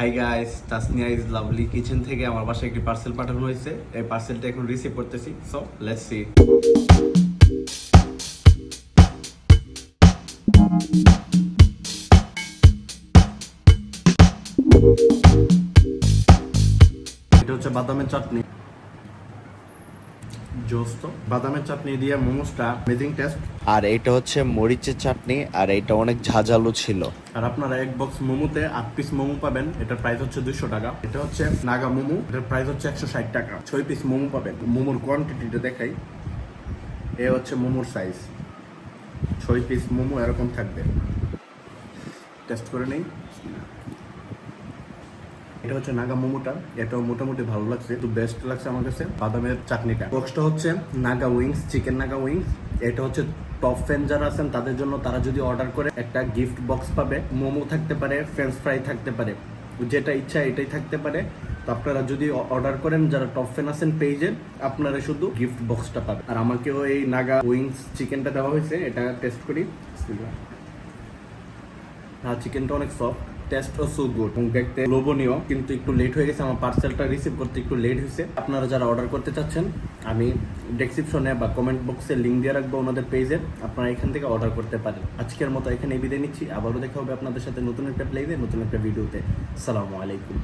Hi guys Tasnia is lovely kitchen থেকে আমার বাসায় একটি পার্সেল পাঠানো হয়েছে। এই পার্সেলটা এখন রিসিভ করতেছি সো লেটস সি এটা হচ্ছে বাদামের চাটনি। জোস্ত বাদামের চাটনি দিয়ে মোমোসটা মেজিং টেস্ট আর এটা হচ্ছে মরিচের চাটনি আর এটা অনেক ঝাঁঝালো ছিল। আর আপনারা এক বক্স মোমোতে আট পিস মোমো পাবেন এটার প্রাইস হচ্ছে দুশো টাকা। এটা হচ্ছে নাগা মোমো এটার প্রাইস হচ্ছে একশো ষাট টাকা। ছয় পিস মোমো পাবেন। মোমোর কোয়ান্টিটিটা দেখাই। এ হচ্ছে মোমোর সাইজ ছয় পিস মোমো এরকম থাকবে। টেস্ট করে নেই। এটা হচ্ছে নাগা মোমোটা। এটাও মোটামুটি ভালো লাগছে। একটু বেস্ট লাগছে আমার কাছে। বাদামের চাটনিটা। বক্সটা হচ্ছে Naga wings chicken Naga wings এটা হচ্ছে টপ ফ্যান যারা আছেন, তাদের জন্য তারা যদি অর্ডার করে, একটা গিফট বক্স পাবে। মোমো থাকতে পারে ফ্রেঞ্চ ফ্রাই থাকতে পারে। যেটা ইচ্ছা এটাই থাকতে পারে। তো আপনারা যদি অর্ডার করেন, যারা টপ ফ্যান আছেন পেজের আপনারা শুধু গিফট বক্সটা পাবেন। আর আমাকেও এই নাগা উইংস চিকেনটা দেওয়া হয়েছে। এটা টেস্ট করি। হ্যাঁ চিকেনটা অনেক সফট টেস্ট সো গুড এবং দেখতে লোভনীয়, কিন্তু একটু লেট হয়ে গেছে, আমার পার্সেলটা রিসিভ করতে একটু লেট হয়েছে। আপনারা যারা অর্ডার করতে চাচ্ছেন, আমি ডেসক্রিপশনে বা কমেন্ট বক্সে লিঙ্ক দিয়ে রাখব ওনাদের পেজে আপনারা এখান থেকে অর্ডার করতে পারেন। আজকের মতো এখানে বিদায় নিচ্ছি। আবারও দেখা হবে আপনাদের সাথে নতুন একটা প্লেজে নতুন একটা ভিডিওতে সালামু আলাইকুম।